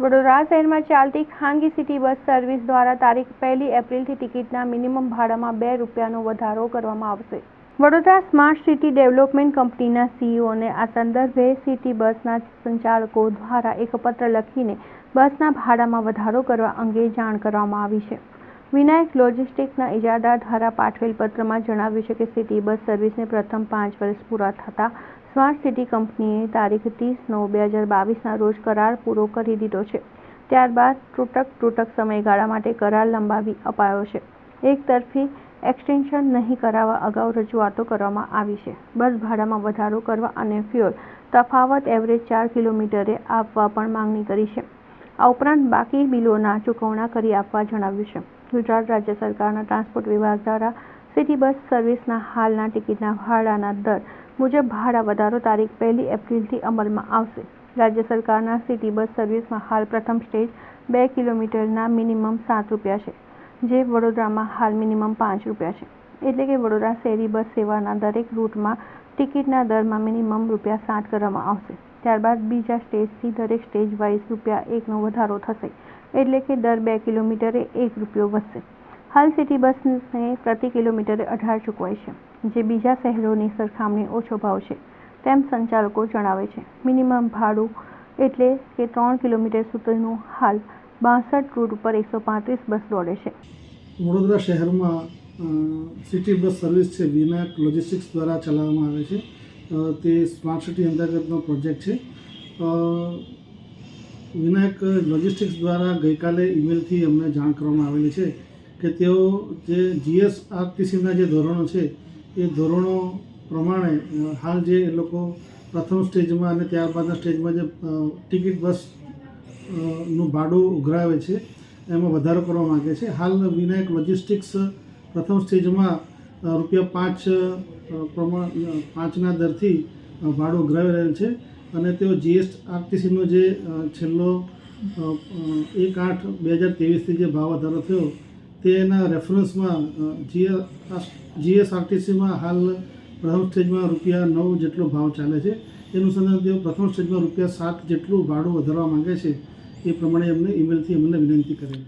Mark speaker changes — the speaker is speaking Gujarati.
Speaker 1: વડોદરા શહેરમાં ચાલતી ખાનગી સિટી બસ સર્વિસ દ્વારા તારીખ પહેલી એપ્રિલથી ટિકિટના મિનિમમ ભાડામાં બે રૂપિયાનો વધારો કરવામાં આવશે. વડોદરા સ્માર્ટ સિટી ડેવલપમેન્ટ કંપનીના સીઈઓને આ સંદર્ભે સિટી બસના સંચાલકો દ્વારા એક પત્ર લખીને બસના ભાડામાં વધારો કરવા અંગે જાણ કરવામાં આવી છે. વિનાયક લોજિસ્ટિક્સના ઇજારદાર દ્વારા પાઠવેલ પત્રમાં જણાવ્યું છે કે સિટી બસ સર્વિસને પ્રથમ પાંચ વર્ષ પૂરા થતાં સ્માર્ટ સિટી કંપનીએ તારીખ ત્રીસ નવ બે હજાર બાવીસના રોજ કરાર પૂરો કરી દીધો છે. ત્યારબાદ તૂટક તૂટક સમયગાળા માટે કરાર લંબાવી અપાયો છે. એક તરફી એક્સટેન્શન નહીં કરાવવા અગાઉ રજૂઆતો કરવામાં આવી છે. બસ ભાડામાં વધારો કરવા અને ફ્યુઅલ તફાવત એવરેજ ચાર કિલોમીટરે આપવા પણ માંગણી કરી છે. આ ઉપરાંત બાકી બિલોના ચૂકવણા કરી આપવા જણાવ્યું છે. ગુજરાત રાજ્ય સરકારના ટ્રાન્સપોર્ટ વિભાગ દ્વારા સિટી બસ સર્વિસના હાલના ટિકિટના ભાડાના દર મુજબ ભાડા વધારો તારીખ પહેલી એપ્રિલથી અમલમાં આવશે. રાજ્ય સરકારના સિટી બસ સર્વિસમાં હાલ પ્રથમ સ્ટેજ બે કિલોમીટરના મિનિમમ સાત રૂપિયા છે, જે વડોદરામાં હાલ મિનિમમ પાંચ રૂપિયા છે. એટલે કે વડોદરા શહેરી બસ સેવાના દરેક રૂટમાં ટિકિટના દરમાં મિનિમમ રૂપિયા સાત કરવામાં આવશે. ત્યારબાદ બીજા સ્ટેજથી દરેક સ્ટેજ વાઇઝ રૂપિયા એકનો વધારો થશે. એટલે કે દર બે કિલોમીટરે એક રૂપિયો વધશે. હાલ સિટી બસને પ્રતિ કિલોમીટરે અઢાર ચૂકવાય છે, જે બીજા શહેરોની સરખામણી ઓછો ભાવ છે, તેમ સંચાલકો જણાવે છે. મિનિમમ ભાડું એટલે કે ત્રણ કિલોમીટર સુધીનું હાલ બાસઠ રૂટ ઉપર એકસો પાંત્રીસ બસ દોડે છે.
Speaker 2: વડોદરા શહેરમાં સિટી બસ સર્વિસ છે વિનાયક લોજિસ્ટિક્સ દ્વારા ચલાવવામાં આવે છે. તે સ્માર્ટ સિટી અંતર્ગતનો પ્રોજેક્ટ છે. વિનાયક લોજિસ્ટિક્સ દ્વારા ગઈકાલે ઈમેલથી અમને જાણ કરવામાં આવેલી છે કે તેઓ જે જીએસઆરટીસીના જે ધોરણો છે, એ ધોરણો પ્રમાણે હાલ જે એ લોકો પ્રથમ સ્ટેજમાં અને ત્યારબાદના સ્ટેજમાં જે ટિકિટ બસનું ભાડું ઉઘરાવે છે, એમાં વધારો કરવા માગે છે. હાલ વિનાયક લોજિસ્ટિક્સ પ્રથમ સ્ટેજમાં રૂપિયા પાંચ પ્રમાણ પાંચના દરથી ભાડું ઉઘરાવી રહેલ છે. અને તેઓ જીએસઆરટીસીનો જે છેલ્લો એક આઠ બે હજાર ત્રેવીસથી જે ભાવ વધારો થયો તેના રેફરન્સમાં જીએસઆરટીસીમાં હાલ પ્રથમ સ્ટેજમાં રૂપિયા નવ જેટલો ભાવ ચાલે છે. એનું સંદર્ભ તેઓ પ્રથમ સ્ટેજમાં રૂપિયા સાત જેટલું ભાડું વધારવા માંગે છે. એ પ્રમાણે એમને ઈમેલથી અમને વિનંતી કરેલી